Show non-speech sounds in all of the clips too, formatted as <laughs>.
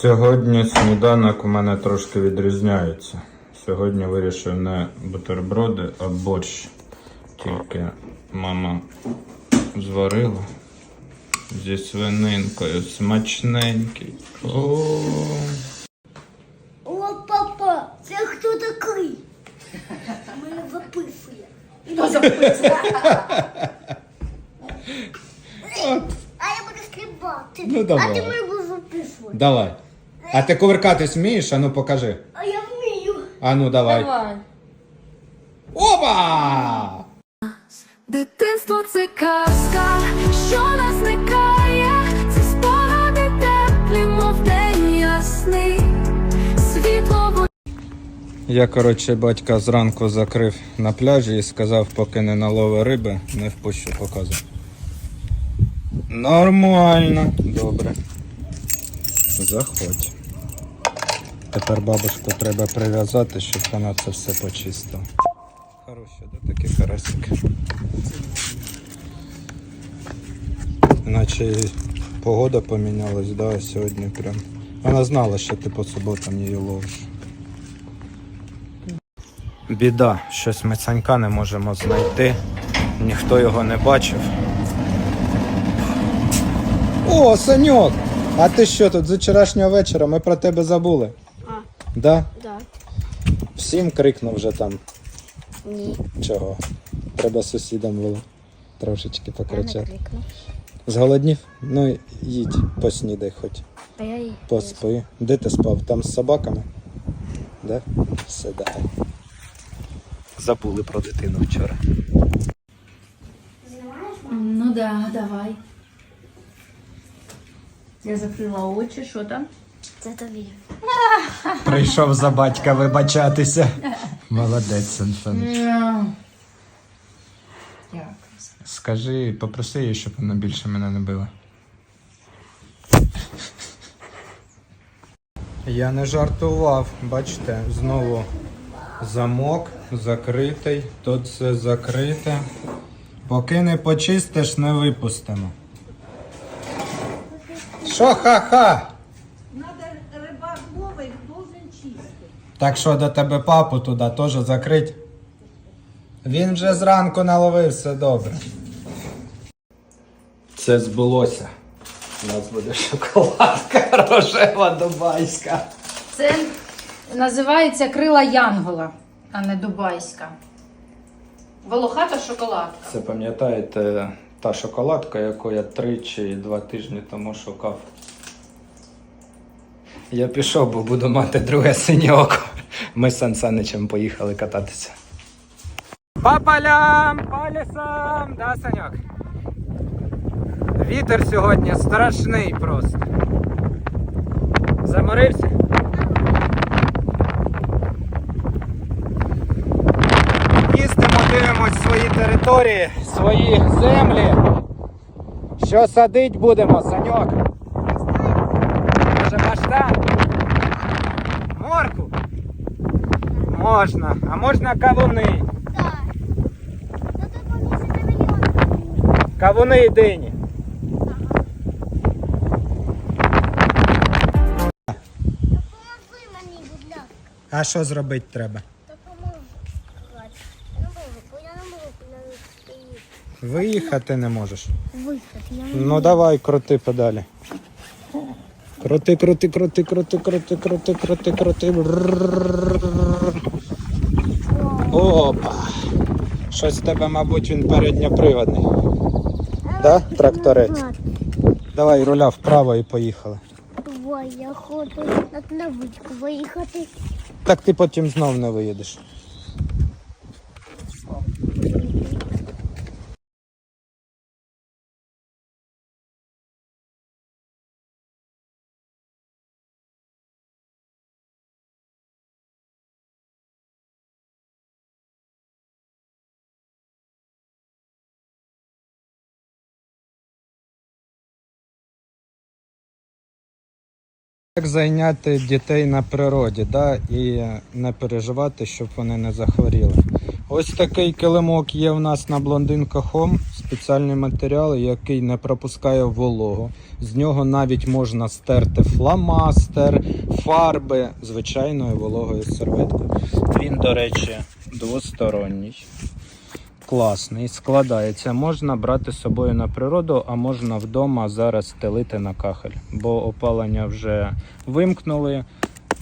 Сьогодні сніданок у мене трошки відрізняється. Сьогодні вирішив не бутерброди, а борщ. Тільки мама зварила зі свининкою смачненький. О, О, папа, це хто такий? Мене записує. Хто записує? А я буду стрибати. Ну, давай. А ти мене будеш записувати. Давай. А ти кувиркатись вмієш? Ану покажи. А я вмію. Ану давай. Давай. Опа! Дитинство це казка, що нас зникає, це спогади теплі, мов день ясний, світло Я, коротше, батька зранку закрив на пляжі і сказав, поки не налови риби, не впущу показу. Нормально. Добре. Заходь. Тепер бабушку треба прив'язати, щоб вона це все почистила. Хороші, да, такі карасики. Наче погода помінялась, да, сьогодні прям. Вона знала, що ти по суботам її ловиш. Біда, щось ми Санька не можемо знайти. Ніхто його не бачив. О, Саньок! А ти що тут з вчорашнього вечора? Ми про тебе забули. Да? Да. Всім крикнув вже там. Ні. Чого? Треба сусідам було трошечки Я не покричати. крикну. Зголоднів? Ну їдь, поснідай хоч. А я й... Поспи. Де ти спав? Там з собаками? Да? Все, давай. Забули про дитину вчора. Ну да, давай. Я закрила очі, що там? Це тобі. Прийшов за батька вибачатися. Молодець. Дякую. Скажи, попроси її, щоб вона більше мене не била. Я не жартував, бачите, знову замок закритий, тут все закрите. Поки не почистиш, не випустимо. Що ха-ха? Так що до тебе папу туди теж закрить? Він вже зранку наловив все добре. Це збулося. У нас буде шоколадка <laughs> рожева дубайська. Це називається крила Янгола, а не Дубайська. Волохата шоколадка. Це пам'ятаєте та шоколадка, яку я три чи два тижні тому шукав. Я пішов, бо буду мати друге синє око. Ми з Сан Саничем поїхали кататися. По полям, по лісам, да, Саньок? Вітер сьогодні страшний просто. Заморився? Їздимо, дивимось свої території, свої землі. Що садить будемо, Саньок? Можна. А можна кавуни. Так. Ну. Кавуни і дині. Допоможи мені, будь ласка. А що зробити треба? Допоможи. Я не можу, я не можу. Виїхати не можеш. Я не Ну давай, крути педалі. Крути, крути, крути, крути, крути, крути, крути, крути. Опа. Щось в тебе, мабуть, він передньоприводний. Да, тракторець? Давай руля вправо і поїхали. Ой, я хочу на виїхати. Так ти потім знов не виїдеш. Як зайняти дітей на природі, да, і не переживати, щоб вони не захворіли. Ось такий килимок є в нас на блондинка Home. Спеціальний матеріал, який не пропускає вологу. З нього навіть можна стерти фломастер, фарби звичайною вологою серветкою. Він, до речі, двосторонній. Класний, складається. Можна брати з собою на природу, а можна вдома зараз стелити на кахель, бо опалення вже вимкнули,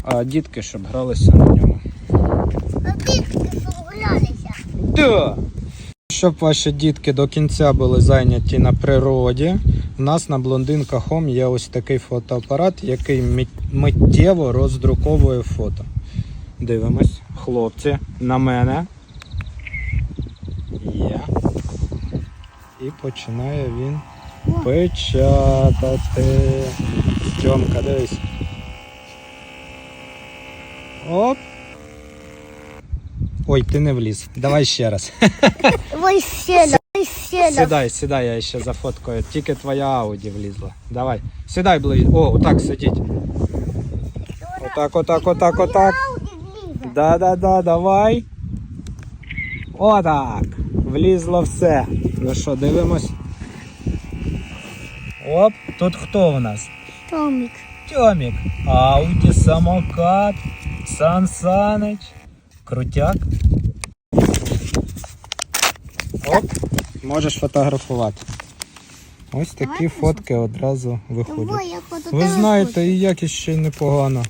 а дітки щоб гралися на ньому. А дітки, щоб гулялися. Да. Щоб ваші дітки до кінця були зайняті на природі, у нас на блондинка Home є ось такий фотоапарат, який миттєво роздруковує фото. Дивимось, хлопці, на мене. Є. І починає він печатати. Тьомка, дивись. Оп. Ой, ти не вліз. Давай ще раз. <laughs> Ой, сіля, ой, сіля. Сідай, сідай, я ще зафоткаю. Тільки твоя ауді влізла. Давай. Сідай ближче. О, отак сидіть. Отак, отак, отак, отак. Да, да, да, давай. Отак. Влізло все. Ну що, дивимось. Оп, тут хто у нас? Томік. Тьомік. Ауді, самокат, Сан Санич. Крутяк. Оп, можеш фотографувати. Ось такі фотки одразу виходять. Давай, я фото Ви знаєте, і якість ще й непогано.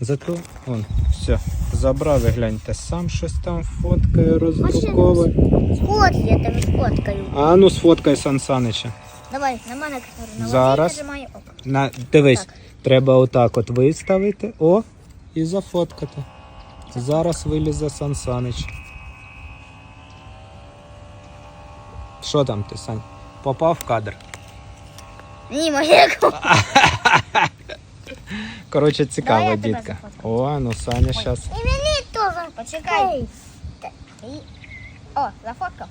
Зато, он, все, забрав і гляньте, сам щось там фоткає, роздруковує. Сфоткай, я тебе сфоткаю. А ну сфоткай Сан Санича. Давай, на мене наводи, Зараз. На, дивись, Так. треба отак от виставити, о, і зафоткати. Зараз вилізе Сан Санич. Що там ти, Сань? Попав в кадр. Ні, моє <laughs> Коротше, цікава Давай я тебе дітка. О, ну Саня зараз. І мені теж. Почекай. І... О, зафоткав.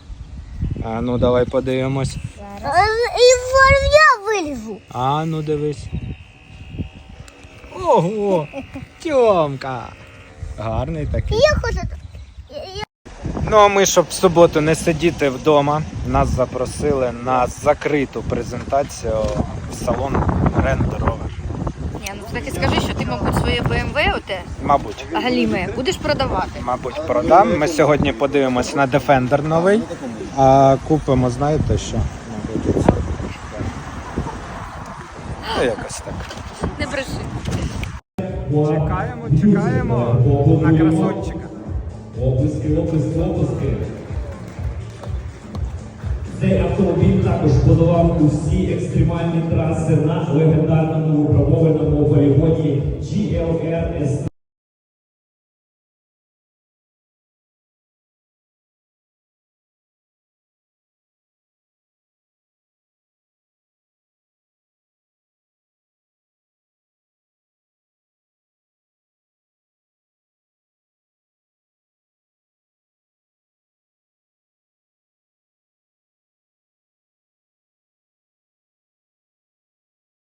А ну давай подивимось. І зараз я вилізу. А ну дивись. Ого! <laughs> Тьомка! Гарний такий. Я хочу... Ну а ми, щоб в суботу не сидіти вдома, нас запросили на закриту презентацію в салон ну так і скажи, що ти, мабуть, своє BMW оте Мабуть, галіме будеш продавати. мабуть, продам. Ми сьогодні подивимось на Defender новий, а купимо, знаєте що? Мабуть, оце. Ну, якось так. Не бреши. Чекаємо, чекаємо на красончика. Оплески, оплески, оплески. Цей автомобіль також подолав усі екстремальні траси на легендарному випробованому полігоні GLR S